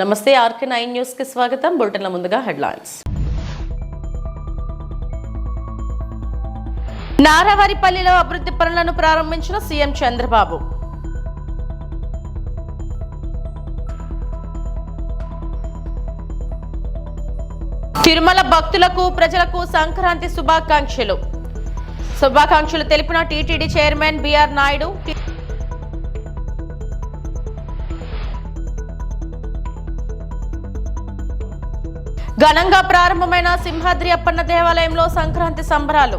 నమస్తే RK nine న్యూస్కి స్వాగతం. బులెటిన్ల ముందుగా హెడ్లైన్స్. నారావారిపల్లిలో అభివృద్ధి పనులను ప్రారంభించిన సీఎం చంద్రబాబు. తిరుమల భక్తులకు ప్రజలకు సంక్రాంతి శుభాకాంక్షలు. శుభాకాంక్షలు తెలిపిన టీటీడీ చైర్మన్ బిఆర్ నాయుడు. ఘనంగా ప్రారంభమైన సింహాద్రి అప్పన్న దేవాలయంలో సంక్రాంతి సంబరాలు.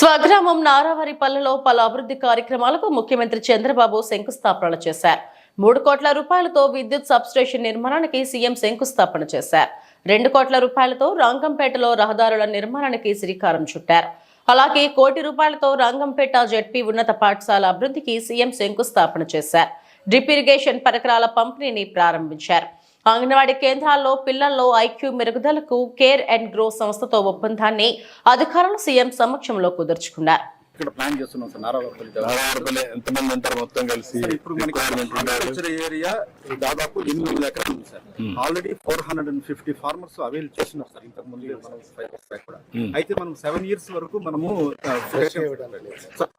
స్వగ్రామం నారావారిపల్లెలో పలు అభివృద్ధి కార్యక్రమాలకు ముఖ్యమంత్రి చంద్రబాబు శంకుస్థాపనలు చేశారు. మూడు కోట్ల రూపాయలతో విద్యుత్ సబ్స్టేషన్ నిర్మాణానికి సీఎం శంకుస్థాపన చేశారు. రెండు కోట్ల రూపాయలతో రంగంపేటలో రహదారుల నిర్మాణానికి శ్రీకారం చుట్టారు. అలాగే కోటి రూపాయలతో రంగంపేట జెడ్పీ ఉన్నత పాఠశాల అభివృద్ధికి సీఎం శంకుస్థాపన చేశారు. డ్రిప్ ఇరిగేషన్ పరికరాల పంపిణీని ప్రారంభించారు. అంగన్వాడీ కేంద్రాల్లో పిల్లల్లో ఐక్యూ మెరుగుదలకు కేర్ అండ్ గ్రో సంస్థతో ఒప్పందాన్ని అధికారులు సీఎం సమక్షంలో కుదుర్చుకున్నారు. ఇక్కడ ప్లాన్ చేస్తున్నాం సార్ నారావారిపల్లి దగ్గర. నారాయణపల్లి ఎంతమంది ఉంటారు మొత్తం కలిసి? ఇప్పుడు మనకి ఏరియా దాదాపు ఎనిమిది ఎకరాలు ఉంది sir. Already four hundred and fifty farmers avail చేస్తున్నారు సార్. ఇంతకు ముందు మనం కూడా. అయితే మనం సెవెన్ ఇయర్స్ వరకు మనము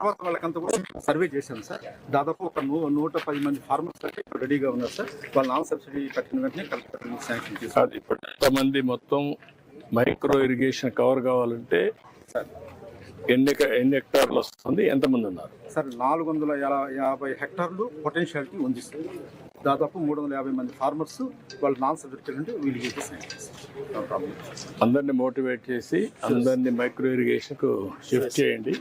తర్వాత వాళ్ళకంతా కూడా సర్వే చేశాం సార్. దాదాపు ఒక నూట పది మంది ఫార్మర్స్ అయితే రెడీగా ఉన్నారు సార్. వాళ్ళు నాన్ సబ్సిడీ కట్టిన వెంటనే కలెక్టర్ శాంక్షన్ చేశారు. ఇప్పుడు ఎంతమంది మొత్తం మైక్రో ఇరిగేషన్ కవర్ కావాలంటే సార్ ఎన్ని ఎన్ని హెక్టార్లు వస్తుంది? ఎంతమంది ఉన్నారు? సార్ నాలుగు వందల యాభై హెక్టార్లు పొటెన్షియాలిటీ ఉంది సార్. దాదాపు మూడు వందల యాభై మంది ఫార్మర్స్ వాళ్ళు నాన్ సబ్సిడీ ఉంటే వీళ్ళు అందరిని మోటివేట్ చేసి అందరిని మైక్రో ఇరిగేషన్కు షిఫ్ట్ చేయండి.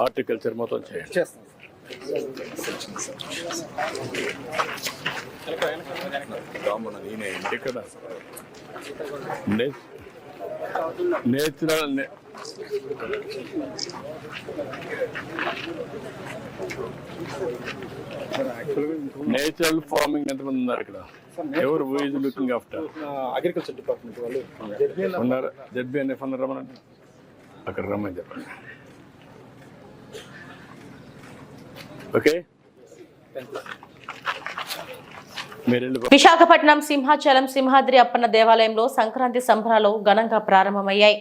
హార్టికల్చర్ మొత్తం చేయండి. చేస్తాం నేచురల్ సార్ యాక్చువల్గా ఇంకో నేచురల్ ఫార్మింగ్ ఎంతమంది ఉన్నారు ఇక్కడ? ఎవరు is looking after agriculture department వాళ్ళు ఉన్నారు. జడ్బీ అనే ఫన్ రమ్మనండి. అక్కడ రమ్మని చెప్పండి. ఓకే? విశాఖపట్నం సింహాచలం సింహాద్రి అప్పన్న దేవాలయంలో సంక్రాంతి సంబరాలు ఘనంగా ప్రారంభమయ్యాయి.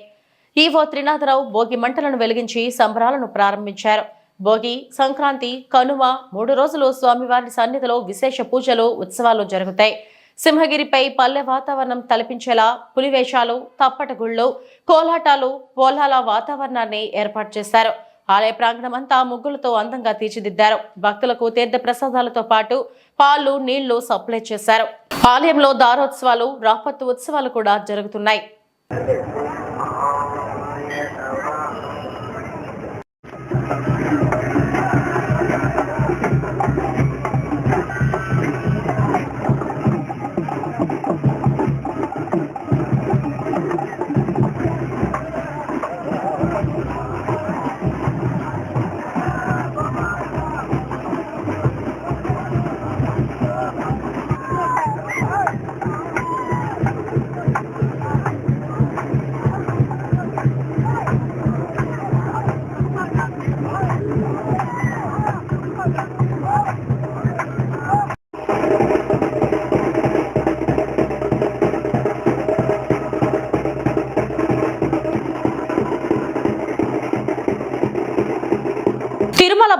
ఈవో త్రినాథరావు భోగి మంటలను వెలిగించి సంబరాలను ప్రారంభించారు. భోగి సంక్రాంతి కనుమ మూడు రోజులు స్వామివారి సన్నిధిలో విశేష పూజలు ఉత్సవాలు జరుగుతాయి. సింహగిరిపై పల్లె వాతావరణం తలపించేలా పులివేషాలు తప్పటగుళ్ళు కోలాటాలు పోలాల వాతావరణాన్ని ఏర్పాటు చేశారు. ఆలయ ప్రాంగణం అంతా ముగ్గులతో అందంగా తీర్చిదిద్దారు. భక్తులకు తీర్థ ప్రసాదాలతో పాటు పాలు నీళ్ళు సప్లై చేశారు. ఆలయంలో దారోత్సవాలు రాపత్తు ఉత్సవాలు కూడా జరుగుతున్నాయి.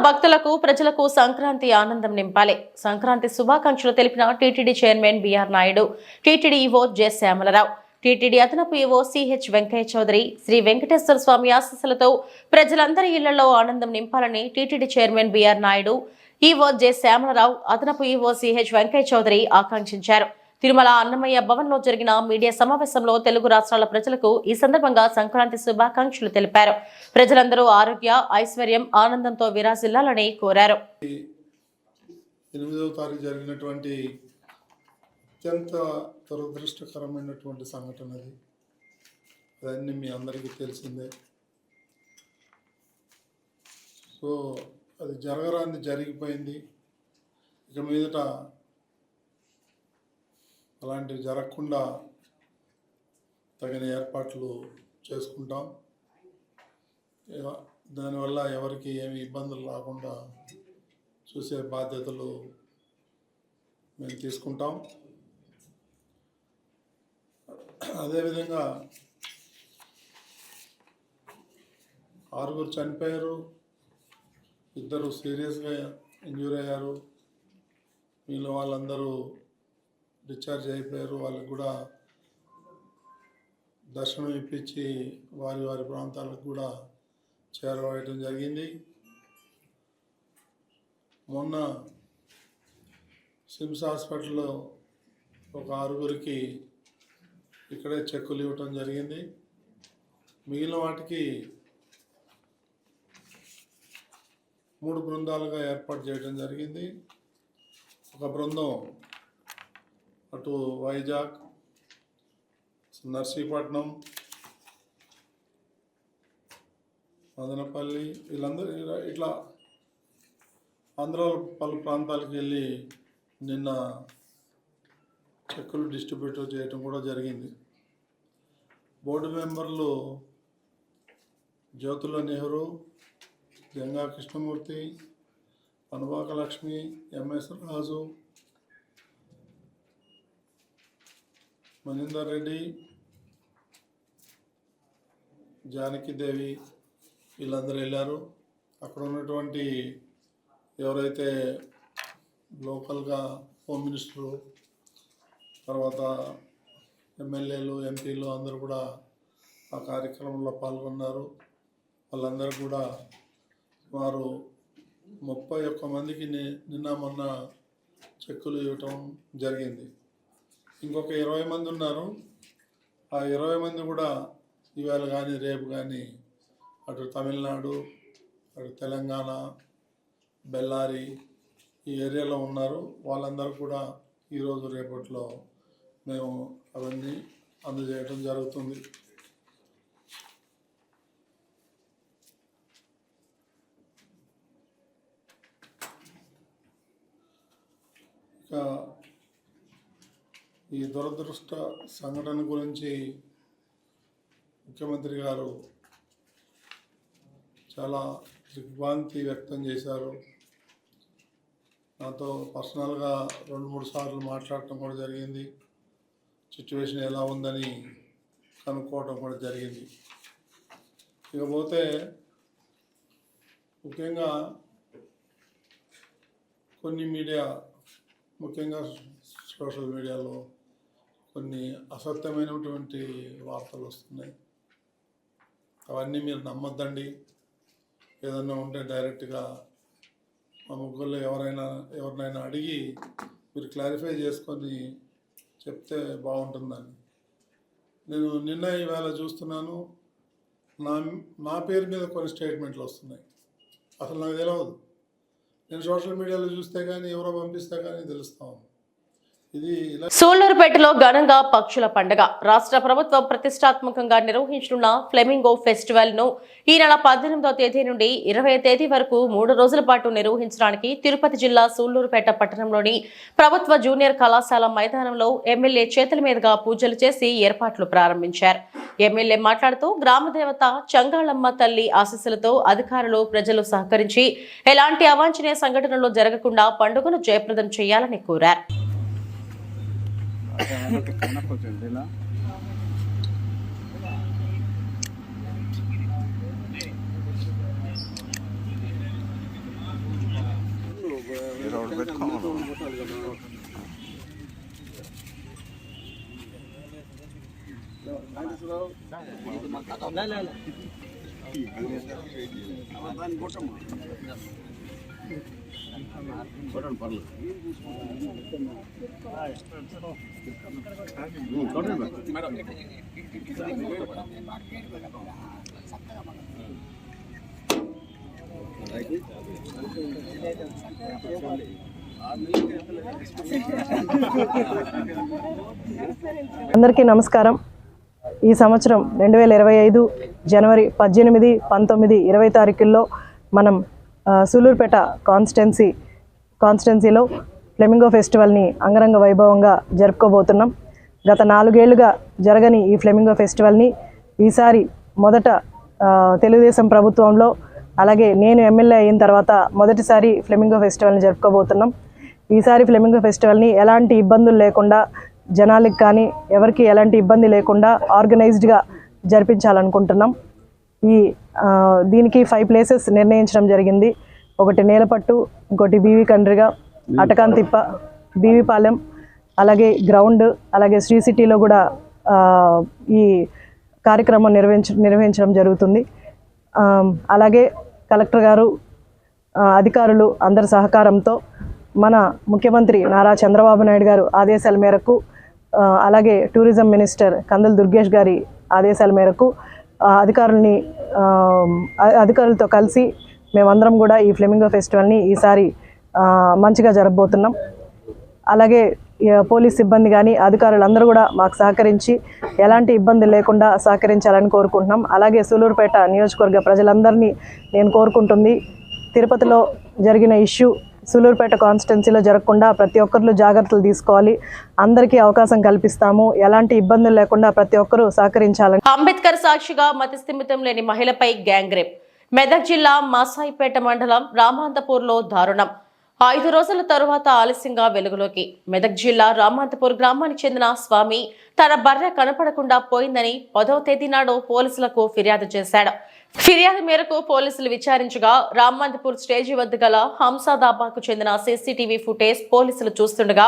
భక్తులకు ప్రజలకు సంక్రాంతి ఆనందం నింపాలి. సంక్రాంతి శుభాకాంక్షలు తెలిపిన TTD chairman B R Naidu TTD EO J Syamala Rao TTD అదనపు ఈవో సిహెచ్ వెంకయ్య చౌదరి శ్రీ వెంకటేశ్వర స్వామి ఆశీస్సులతో ప్రజలందరి ఇళ్ళలో ఆనందం నింపాలని TTD chairman B R Naidu EO J Syamala Rao అదనపు ఈవో సిహెచ్ వెంకయ్య చౌదరి ఆకాంక్షించారు. తిరుమల అన్నమయ్య భవన్లో జరిగిన మీడియా సమావేశంలో తెలుగు రాష్ట్రాల ప్రజలకు ఈ సందర్భంగా సంక్రాంతి శుభాకాంక్షలు తెలిపారు. ప్రజలందరూ ఆరోగ్య ఐశ్వర్యం ఆనందంతో విరాజిల్లాలని కోరారు. ఎనిమిదవ తారీఖు జరిగినటువంటి అత్యంత దురదృష్టకరమైనటువంటి సంఘటన అది. అదన్నీ మీ అందరికీ తెలిసిందే. సో అది జరగరాంది జరిగిపోయింది. ఇక మీదట అలాంటివి జరగకుండా తగిన ఏర్పాట్లు చేసుకుంటాం. దానివల్ల ఎవరికి ఏమి ఇబ్బందులు రాకుండా చూసే బాధ్యతలు మేము తీసుకుంటాం. అదేవిధంగా ఆరుగురు చనిపోయారు ఇద్దరు సీరియస్గా ఇంజూర్ అయ్యారు వీళ్ళు వాళ్ళందరూ డిశ్చార్జ్ అయిపోయారు. వాళ్ళకి కూడా దర్శనం ఇప్పించి వారి వారి ప్రాంతాలకు కూడా చేరవేయడం జరిగింది. మొన్న సిమ్స్ హాస్పిటల్లో ఒక ఆరుగురికి ఇక్కడే చెక్కులు ఇవ్వటం జరిగింది. మిగిలిన వాటికి మూడు బృందాలుగా ఏర్పాటు చేయడం జరిగింది. ఒక బృందం అటు వైజాగ్ నర్సీపట్నం మదనపల్లి వీళ్ళందరూ ఇట్లా ఆంధ్రాలో పలు ప్రాంతాలకు వెళ్ళి నిన్న చెక్కులు డిస్ట్రిబ్యూట్ చేయటం కూడా జరిగింది. బోర్డు మెంబర్లు జ్యోతుల నెహ్రూ గంగా కృష్ణమూర్తి పనుబాక లక్ష్మి ఎంఎస్ రాజు మనిందర్ రెడ్డి జానకిదేవి వీళ్ళందరూ వెళ్ళారు. అక్కడ ఉన్నటువంటి ఎవరైతే లోకల్గా హోమ్ మినిస్టరు తర్వాత ఎమ్మెల్యేలు ఎంపీలు అందరూ కూడా ఆ కార్యక్రమంలో పాల్గొన్నారు. వాళ్ళందరూ కూడా వారు ముప్పై ఒక్క మందికి ని- నిన్న మొన్న చెక్కులు ఇవ్వటం జరిగింది. ఇంకొక ఇరవై మంది ఉన్నారు. ఆ ఇరవై మంది కూడా ఇవాళ కానీ రేపు కానీ అటు తమిళనాడు అటు తెలంగాణ బెల్లారి ఈ ఏరియాలో ఉన్నారు. వాళ్ళందరూ కూడా ఈరోజు రేపట్లో మేము అవన్నీ అందజేయటం జరుగుతుంది. ఇక ఈ దురదృష్ట సంఘటన గురించి ముఖ్యమంత్రి గారు చాలా దిగ్భ్రాంతి వ్యక్తం చేశారు. నాతో పర్సనల్గా రెండు మూడు సార్లు మాట్లాడటం కూడా జరిగింది. సిచ్యువేషన్ ఎలా ఉందని కనుక్కోవటం కూడా జరిగింది. ఇకపోతే ముఖ్యంగా కొన్ని మీడియా ముఖ్యంగా సోషల్ మీడియాలో కొన్ని అసత్యమైనటువంటి వార్తలు వస్తున్నాయి. అవన్నీ మీరు నమ్మొద్దండి. ఏదన్నా ఉంటే డైరెక్ట్గా మా ముగ్గురులో ఎవరైనా ఎవరినైనా అడిగి మీరు క్లారిఫై చేసుకొని చెప్తే బాగుంటుందని నేను నిన్న ఈవేళ చూస్తున్నాను. నా నా పేరు మీద కొన్ని స్టేట్మెంట్లు వస్తున్నాయి. అసలు నాకు తెలియదు నేను సోషల్ మీడియాలో చూస్తే కానీ ఎవరో పంపిస్తే కానీ తెలుస్తాం ఇది సూళ్ళూరుపేటలో ఘనంగా పక్షుల పండుగ. రాష్ట్ర ప్రభుత్వం ప్రతిష్టాత్మకంగా నిర్వహించనున్న ఫ్లెమింగో ఫెస్టివల్ను ఈ నెల పద్దెనిమిదవ తేదీ నుండి ఇరవై తేదీ వరకు మూడు రోజుల పాటు నిర్వహించడానికి తిరుపతి జిల్లా సూళ్ళూరుపేట పట్టణంలోని ప్రభుత్వ జూనియర్ కళాశాల మైదానంలో ఎమ్మెల్యే చేతుల మీదుగా పూజలు చేసి ఏర్పాట్లు ప్రారంభించారు. ఎమ్మెల్యే మాట్లాడుతూ గ్రామదేవత చంగాళమ్మ తల్లి ఆశీస్సులతో అధికారులు ప్రజలు సహకరించి ఎలాంటి అవాంఛనీయ సంఘటనలు జరగకుండా పండుగను జయప్రదం చేయాలని కోరారు. దాన్ని కొట్టమ్మా అందరికీ నమస్కారం. ఈ సంవత్సరం రెండు వేల ఇరవై ఐదు జనవరి పద్దెనిమిది పంతొమ్మిది ఇరవై తారీఖుల్లో మనం సూలూరుపేట కాన్స్టెన్సీ కాన్స్టెన్సీలో ఫ్లెమింగో ఫెస్టివల్ని అంగరంగ వైభవంగా జరుపుకోబోతున్నాం. గత నాలుగేళ్ళుగా జరగని ఈ ఫ్లెమింగో ఫెస్టివల్ని ఈసారి మొదట తెలుగుదేశం ప్రభుత్వంలో అలాగే నేను ఎమ్మెల్యే అయిన తర్వాత మొదటిసారి ఫ్లెమింగో ఫెస్టివల్ని జరుపుకోబోతున్నాం. ఈసారి ఫ్లెమింగో ఫెస్టివల్ని ఎలాంటి ఇబ్బందులు లేకుండా జనాలకి కానీ ఎవరికి ఎలాంటి ఇబ్బంది లేకుండా ఆర్గనైజ్డ్గా జరిపించాలనుకుంటున్నాం. ఈ దీనికి ఫైవ్ ప్లేసెస్ నిర్ణయించడం జరిగింది. ఒకటి నేలపట్టు ఇంకోటి బీవీ కండ్రిగా అటకాంతిప్ప బీవీపాలెం అలాగే గ్రౌండ్ అలాగే శ్రీ సిటీలో కూడా ఈ కార్యక్రమం నిర్వహించ నిర్వహించడం జరుగుతుంది. అలాగే కలెక్టర్ గారు అధికారులు అందరి సహకారంతో మన ముఖ్యమంత్రి నారా చంద్రబాబు నాయుడు గారు ఆదేశాల మేరకు అలాగే టూరిజం మినిస్టర్ కందుల దుర్గేష్ గారి ఆదేశాల మేరకు అధికారుల్ని అధికారులతో కలిసి మేమందరం కూడా ఈ ఫ్లెమింగో ఫెస్టివల్ని ఈసారి మంచిగా జరగబోతున్నాం. అలాగే పోలీస్ సిబ్బంది కానీ అధికారులందరూ కూడా మాకు సహకరించి ఎలాంటి ఇబ్బంది లేకుండా సహకరించాలని కోరుకుంటున్నాం. అలాగే సూలూరుపేట నియోజకవర్గ ప్రజలందరినీ నేను కోరుకుంటుంది తిరుపతిలో జరిగిన ఇష్యూ సూలూరుపేట కాన్స్టిట్యున్సీలో జరగకుండా ప్రతి ఒక్కరు జాగ్రత్తలు తీసుకోవాలి. అందరికీ అవకాశం కల్పిస్తాము. ఎలాంటి ఇబ్బందులు లేకుండా ప్రతి ఒక్కరూ సహకరించాలని. అంబేద్కర్ సాక్షిగా మతిస్థిమితం లేని మహిళపై గ్యాంగ్ రేప్ మెదక్ జిల్లా మాసాయిపేట మండలం రామాంతపూర్లో దారుణం. ఐదు రోజుల తరువాత ఆలస్యంగా వెలుగులోకి. మెదక్ జిల్లా రామాంతపూర్ గ్రామానికి చెందిన స్వామి తన బర్రె కనపడకుండా పోయిందని పదవ తేదీ నాడు పోలీసులకు ఫిర్యాదు చేశాడు. ఫిర్యాదు మేరకు పోలీసులు విచారించగా రామాంతపూర్ స్టేజి వద్ద గల హంసాదాబాకు చెందిన సీసీటీవీ ఫుటేజ్ పోలీసులు చూస్తుండగా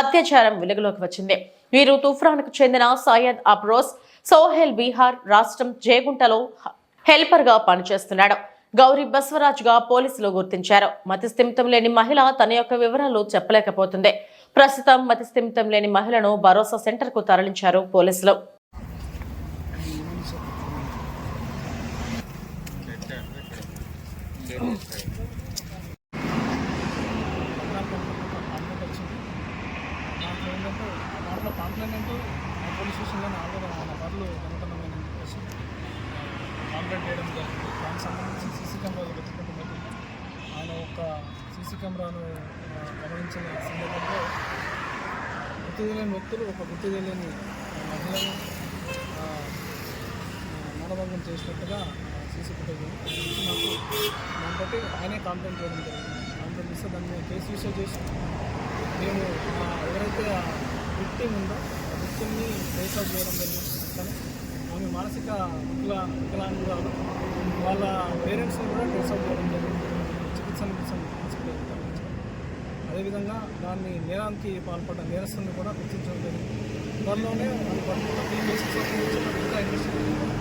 అత్యాచారం వెలుగులోకి వచ్చింది. వీరు తుఫ్రాన్కు చెందిన సయ్యద్ అబ్రోస్ సోహెల్ బీహార్ రాష్ట్రం జేగుంటలో హెల్పర్గా పనిచేస్తున్నాడు. గౌరీ బస్వరాజ్గా పోలీసులు గుర్తించారు. మతిస్థిమితం లేని మహిళ తన యొక్క వివరాలు చెప్పలేకపోతుంది. ప్రస్తుతం మతిస్థిమితం లేని మహిళను భరోసా సెంటర్కు తరలించారు పోలీసులు. కంప్లైంట్ వచ్చింది దాంట్లో ఏంటంటే దాంట్లో కంప్లైంట్ మా పోలీస్ స్టేషన్లో ఆయన బర్రెలు కనుక్కున్నామని చెప్పేసి కంప్లైంట్ చేయడం జరిగింది దానికి సంబంధించి సీసీ కెమెరాలు వెతుక్కుంటూ ఆయన ఒక సీసీ కెమెరాను గమనించిన సందర్భంలో గుర్తు తెలియని వ్యక్తులు ఒక గుర్తు తెలియని మహిళను మనభంగం చేసినట్టుగా సీసీ ఫుటేజ్ ఇచ్చినట్టు దాంతో ఆయనే కంప్లైంట్ చేయడం జరిగింది. కంప్లైంట్ ఇస్తే దాన్ని కేసు రిజిస్టర్ చేసి మేము ఎవరైతే విక్టిమ్ ఉందో ఆ విక్టిమ్ని ఫేస్ అవుట్ చేయడం జరిగింది. కానీ ఆమె మానసిక వికల వికలాంగురాలు. వాళ్ళ పేరెంట్స్ని కూడా ఫేస్ అవుట్ చేయడం జరిగింది. చికిత్సను కోసం అదేవిధంగా దాన్ని నేరానికి పాల్పడ్డ నేరస్తుని కూడా గుర్తించడం జరిగింది. త్వరలోనే వాళ్ళు పట్టుకున్న ఈ కేసు ఇంకా ఇన్వెస్టిగేషన్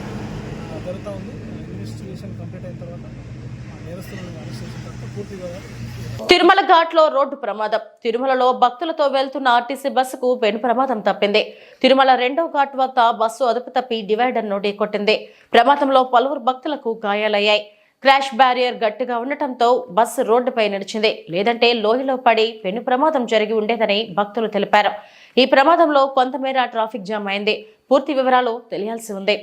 జరుగుతూ ఉంది. ఇన్వెస్టిగేషన్ కంప్లీట్ అయిన తర్వాత తిరుమల ఘాట్లో రోడ్డు ప్రమాదం. తిరుమలలో భక్తులతో వెళ్తున్న ఆర్టీసీ బస్సుకు పెను ప్రమాదం తప్పింది. తిరుమల రెండో ఘాట్ వద్ద బస్సు అదుపు తప్పి డివైడర్ను ఢీకొట్టింది ప్రమాదంలో పలువురు భక్తులకు గాయాలయ్యాయి. క్రాష్ బ్యారియర్ గట్టిగా ఉండటంతో బస్సు రోడ్డుపై నడిచింది లేదంటే లోయలో పడి పెను ప్రమాదం జరిగి ఉండేదని భక్తులు తెలిపారు. ఈ ప్రమాదంలో కొంతమేర ట్రాఫిక్ జామ్ అయింది. పూర్తి వివరాలు తెలియాల్సి ఉంది.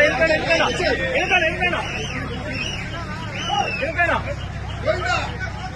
ఎక్కడ ఎక్కడ ఎక్కడ ఎక్కడ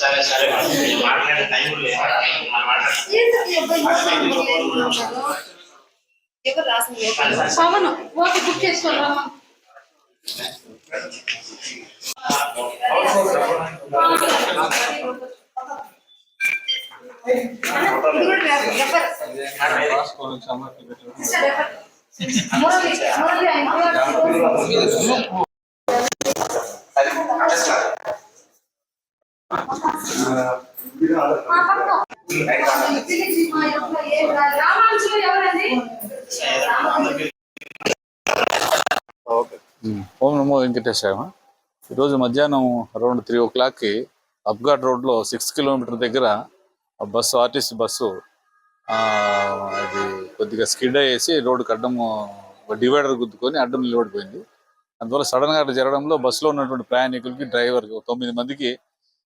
సరే సరే మేడం. మాట్లాడే టైం లేదు మనం మాట్లాడే పవన్ ఓకే బుక్ చేసుకోరా రామాంశులు ఎవరండి ఓం నమో వెంకటేశాయ. ఈరోజు మధ్యాహ్నం అరౌండ్ త్రీ ఓ క్లాక్కి అప్ఘాట్ రోడ్లో సిక్స్ కిలోమీటర్ దగ్గర ఆ బస్సు ఆర్టీసీ బస్సు అది కొద్దిగా స్కిడ్ అయ్యేసి రోడ్డుకి అడ్డం డివైడర్ గుద్దుకొని అడ్డం నిలబడిపోయింది. అందువల్ల సడన్గా అట్లా జరగడంలో బస్సులో ఉన్నటువంటి ప్రయాణికులకి డ్రైవర్కి తొమ్మిది మందికి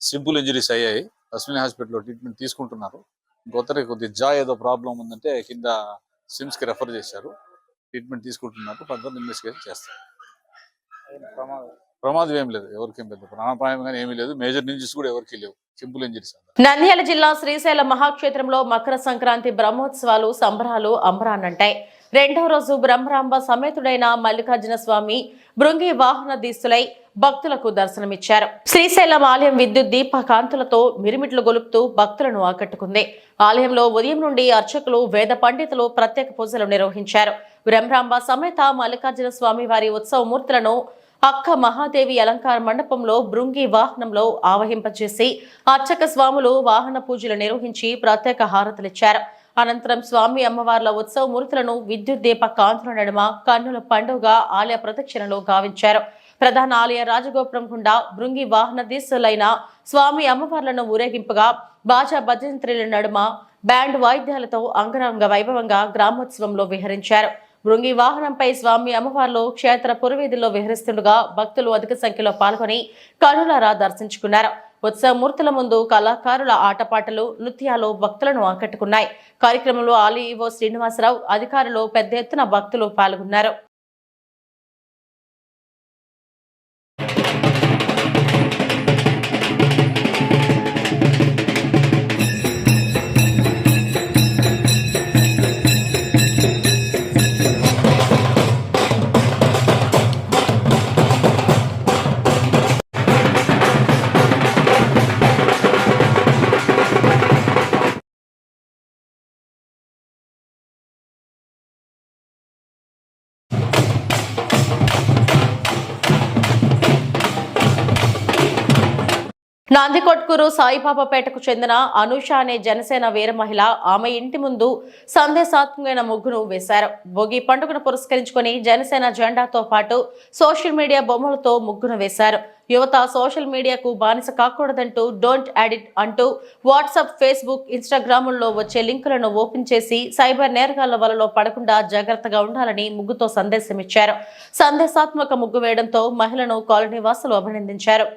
సింపుల్ ఇంజరీస్ అయ్యాయి. అశ్విని హాస్పిటల్లో ట్రీట్మెంట్ తీసుకుంటున్నారు. ఇంకొకరికి కొద్ది జా ఏదో ప్రాబ్లం ఉందంటే కింద సిమ్స్కి రెఫర్ చేశారు. ట్రీట్మెంట్ తీసుకుంటున్నారు. ఫర్దర్ ఇన్వెస్టిగేషన్ చేస్తారు. ప్రమాదం ఏం లేదు. ఎవరికేం లేదు ప్రాణాపాయం కానీ ఏమీ లేదు. మేజర్ ఇంజరీస్ కూడా ఎవరికి లేవు. సింపుల్ ఇంజరీస్ నంద్యాల జిల్లా శ్రీశైల మహాక్షేత్రంలో మకర సంక్రాంతి బ్రహ్మోత్సవాలు సంబరాలు అంబరాన్నంటాయి. రెండవ రోజు బ్రహ్మరాంబ సమేతుడైన మల్లికార్జున స్వామి బృంగి వాహన దీస్తులై భక్తులకు దర్శనమిచ్చారు. శ్రీశైలం ఆలయం విద్యుత్ దీప కాంతులతో మిరిమిట్లు గొలుపుతూ భక్తులను ఆకట్టుకుంది. ఆలయంలో ఉదయం నుండి అర్చకులు వేద పండితులు ప్రత్యేక పూజలు నిర్వహించారు. బ్రహ్మరాంబ సమేత మల్లికార్జున స్వామి వారి ఉత్సవ మూర్తులను అక్క మహాదేవి అలంకార మండపంలో బృంగి వాహనంలో ఆవహింపచేసి అర్చక స్వాములు వాహన పూజలు నిర్వహించి ప్రత్యేక హారతులిచ్చారు. అనంతరం స్వామి అమ్మవార్ల ఉత్సవ మూర్తులను విద్యుత్ దీప కాంతుల నడుమ కన్నుల పండుగ ఆలయ ప్రదక్షిణలో గావించారు. ప్రధాన ఆలయ రాజగోపురం గుండా భృంగి వాహనదీసులైన స్వామి అమ్మవార్లను ఊరేగింపుగా బాజా భజంత్రుల నడుమ బ్యాండ్ వాయిద్యాలతో అంగరంగ వైభవంగా గ్రామోత్సవంలో విహరించారు. భృంగి వాహనంపై స్వామి అమ్మవార్లు క్షేత్ర పురవీధుల్లో విహరిస్తుండగా భక్తులు అధిక సంఖ్యలో పాల్గొని కనులారా దర్శించుకున్నారు. ఉత్సవమూర్తుల ముందు కళాకారుల ఆటపాటలు నృత్యాలు భక్తులను ఆకట్టుకున్నాయి. కార్యక్రమంలో ఆలీ శ్రీనివాసరావు అధికారులు పెద్ద ఎత్తున భక్తులు పాల్గొన్నారు. నందికొట్కూరు సాయిబాబాపేటకు చెందిన అనుష అనే జనసేన వీర మహిళ ఆమె ఇంటి ముందు సందేశాత్మకమైన ముగ్గును వేశారు. భోగి పండుగను పురస్కరించుకొని జనసేన జెండాతో పాటు సోషల్ మీడియా బొమ్మలతో ముగ్గును వేశారు. యువత సోషల్ మీడియాకు బానిస కాకూడదంటూ డోంట్ అడిట్ అంటూ వాట్సాప్ ఫేస్బుక్ ఇన్స్టాగ్రాముల్లో వచ్చే లింకులను ఓపెన్ చేసి సైబర్ నేరగాళ్ళ వలలో పడకుండా జాగ్రత్తగా ఉండాలని ముగ్గుతో సందేశం ఇచ్చారు సందేశాత్మక ముగ్గు వేయడంతో మహిళను కాలనీ వాసులు అభినందించారు.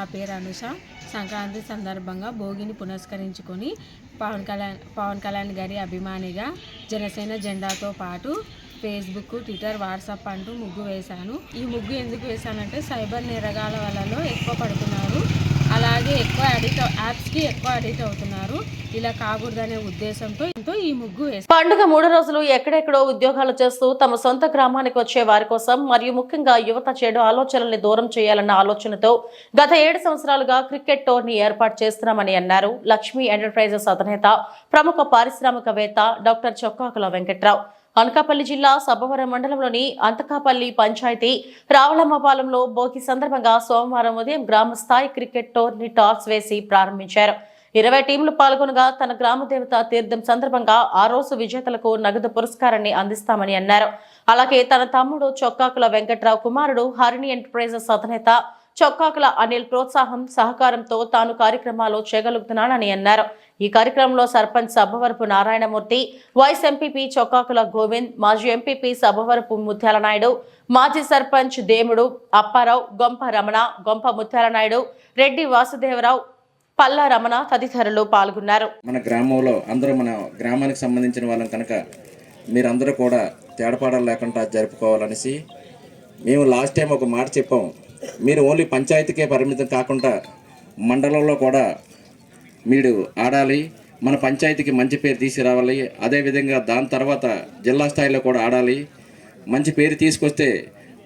నా పేరు అనుష. సంక్రాంతి సందర్భంగా భోగిని పునస్కరించుకొని పవన్ కళ్యాణ్ పవన్ కళ్యాణ్ గారి అభిమానిగా జనసేన జెండాతో పాటు ఫేస్బుక్ ట్విట్టర్ వాట్సాప్ అంటూ ముగ్గు వేశాను. ఈ ముగ్గు ఎందుకు వేశానంటే సైబర్ నిరగాల వలలో ఎక్కువ పడుతున్నారు. అలాగే ఎక్కువ అడిక్ట్ యాప్స్కి ఎక్కువ అడిక్ట్ అవుతున్నారు. ఇలా కాకూడదనే ఉద్దేశంతో ఎంతో ఈ ముగ్గు పండుగ మూడు రోజులు ఎక్కడెక్కడో ఉద్యోగాలు చేస్తూ తమ సొంత గ్రామానికి వచ్చే వారి కోసం మరియు ముఖ్యంగా యువత చెడు ఆలోచనల్ని దూరం చేయాలన్న ఆలోచనతో గత ఏడు సంవత్సరాలుగా క్రికెట్ టోర్ని ఏర్పాటు చేస్తున్నామని అన్నారు. లక్ష్మీ ఎంటర్ప్రైజెస్ అధినేత ప్రముఖ పారిశ్రామికవేత్త డాక్టర్ చొక్కాకుల వెంకట్రావు. అనకాపల్లి జిల్లా సబ్బవరం మండలంలోని అంతకాపల్లి పంచాయతీ రావులమ్మపాలెంలో భోగి సందర్భంగా సోమవారం ఉదయం గ్రామ స్థాయి క్రికెట్ టోర్నీ టాస్ వేసి ప్రారంభించారు. ఇరవై టీంలు పాల్గొనగా తన గ్రామ దేవత తీర్థం సందర్భంగా ఆ రోజు విజేతలకు నగదు పురస్కారాన్ని అందిస్తామని అన్నారు. అలాగే తన తమ్ముడు చొక్కాకుల వెంకట్రావు కుమారుడు హరిణి ఎంటర్ప్రైజెస్ అధినేత చొక్కాకుల అనిల్ ప్రోత్సాహం సహకారంతో తాను కార్యక్రమాలు చేయగలుగుతున్నానని అన్నారు. ఈ కార్యక్రమంలో సర్పంచ్ సబ్బవరపు నారాయణమూర్తి వైస్ ఎంపీపీ చొక్కాకుల గోవింద్ మాజీ ఎంపీపీ సబ్బవరపు ముత్యాల నాయుడు మాజీ సర్పంచ్ దేముడు అప్పారావు గొంప రమణ గొంప ముత్యాల నాయుడు రెడ్డి వాసుదేవరావు పల్లా రమణ తదితరులు పాల్గొన్నారు. మన గ్రామంలో అందరూ మన గ్రామానికి సంబంధించిన వాళ్ళం కనుక మీరందరూ కూడా తేడపాడలు లేకుండా జరుపుకోవాలనేసి మేము లాస్ట్ టైం ఒక మాట చెప్పాం. మీరు ఓన్లీ పంచాయతీకే పరిమితం కాకుండా మండలంలో కూడా మీరు ఆడాలి మన పంచాయతీకి మంచి పేరు తీసుకురావాలి అదేవిధంగా దాని తర్వాత జిల్లా స్థాయిలో కూడా ఆడాలి మంచి పేరు తీసుకొస్తే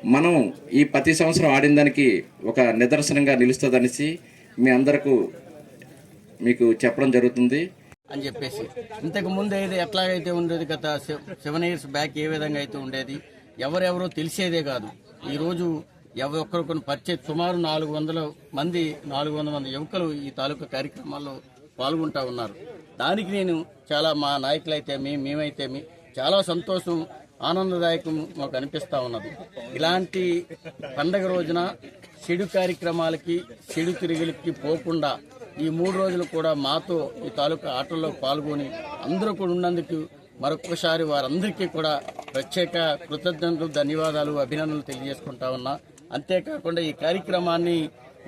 మనం ఈ ప్రతి సంవత్సరం ఆడిన దానికి ఒక నిదర్శనంగా నిలుస్తుందనేసి మీ అందరకు మీకు చెప్పడం జరుగుతుంది. అని చెప్పేసి. ఇంతకు ముందు అయితే ఎట్లాగైతే ఉండేది గత సెవెన్ ఇయర్స్ బ్యాక్ ఏ విధంగా అయితే ఉండేది ఎవరెవరో తెలిసేదే కాదు. ఈరోజు ఎవరి ఒక్కరికొకరు పరిచయం సుమారు నాలుగు వందల మంది నాలుగు వందల మంది యువకులు ఈ తాలూకా కార్యక్రమాల్లో పాల్గొంటా ఉన్నారు. దానికి నేను చాలా మా నాయకులైతే మేము మేమైతే మీ చాలా సంతోషం ఆనందదాయకం మాకు అనిపిస్తూ ఉన్నది. ఇలాంటి పండగ రోజున చెడు కార్యక్రమాలకి చెడు తిరుగులకి పోకుండా ఈ మూడు రోజులు కూడా మాతో ఈ తాలూకా ఆటల్లో పాల్గొని అందరూ కూడా ఉన్నందుకు మరొకసారి వారందరికీ కూడా ప్రత్యేక కృతజ్ఞతలు ధన్యవాదాలు అభినందనలు తెలియజేసుకుంటా ఉన్నా. అంతేకాకుండా ఈ కార్యక్రమాన్ని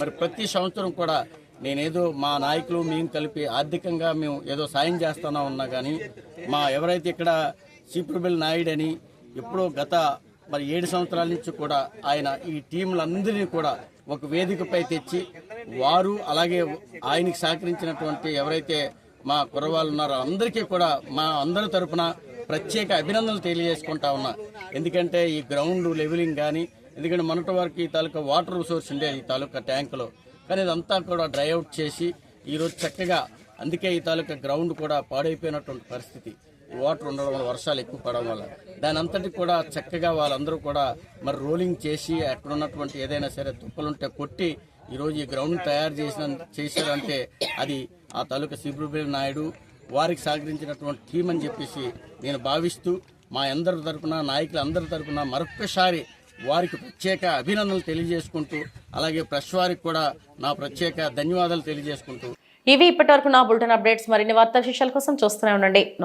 మరి ప్రతి సంవత్సరం కూడా నేనేదో మా నాయకులు మేము కలిపి ఆర్థికంగా మేము ఏదో సాయం చేస్తానా ఉన్నా కానీ మా ఎవరైతే ఇక్కడ సీప్రబిల్ నాయుడు అని ఎప్పుడో గత మరి ఏడు సంవత్సరాల నుంచి కూడా ఆయన ఈ టీంలందరినీ కూడా ఒక వేదికపై తెచ్చి వారు అలాగే ఆయనకి సహకరించినటువంటి ఎవరైతే మా కుర్రవాళ్ళు ఉన్నారో అందరికీ కూడా మా అందరి తరపున ప్రత్యేక అభినందనలు తెలియజేసుకుంటా ఉన్నా. ఎందుకంటే ఈ గ్రౌండ్ లెవెలింగ్ కానీ ఎందుకంటే మొన్నటి వరకు ఈ తాలూకా వాటర్ సోర్స్ ఉండేది ఈ తాలూకా ట్యాంకులో. కానీ ఇదంతా కూడా డ్రై అవుట్ చేసి ఈరోజు చక్కగా అందుకే ఈ తాలూకా గ్రౌండ్ కూడా పాడైపోయినటువంటి పరిస్థితి. వాటర్ ఉండడం వల్ల వర్షాలు ఎక్కువ పడడం వల్ల. దాని అంతటి కూడా చక్కగా వాళ్ళందరూ కూడా మరి రోలింగ్ చేసి అక్కడ ఉన్నటువంటి ఏదైనా సరే తుప్పలుంటే కొట్టి ఈరోజు ఈ గ్రౌండ్ తయారు చేసిన చేశారంటే అది ఆ తాలూకా శిబురుబేల్ నాయుడు వారికి సహకరించినటువంటి టీం అని చెప్పేసి నేను భావిస్తూ మా అందరి తరఫున నాయకులు అందరి తరఫున మరొక్కసారి వారికి ప్రత్యేక అభినందనలు తెలియజేసుకుంటూ అలాగే ప్రెస్ వారికి కూడా నా ప్రత్యేక ధన్యవాదాలు తెలియజేసుకుంటూ. ఇవి ఇప్పటివరకు నా బులెటిన్ అప్డేట్స్. మరిన్ని వార్తా విశేషాల కోసం చూస్తూనే ఉండండి. నమస్తే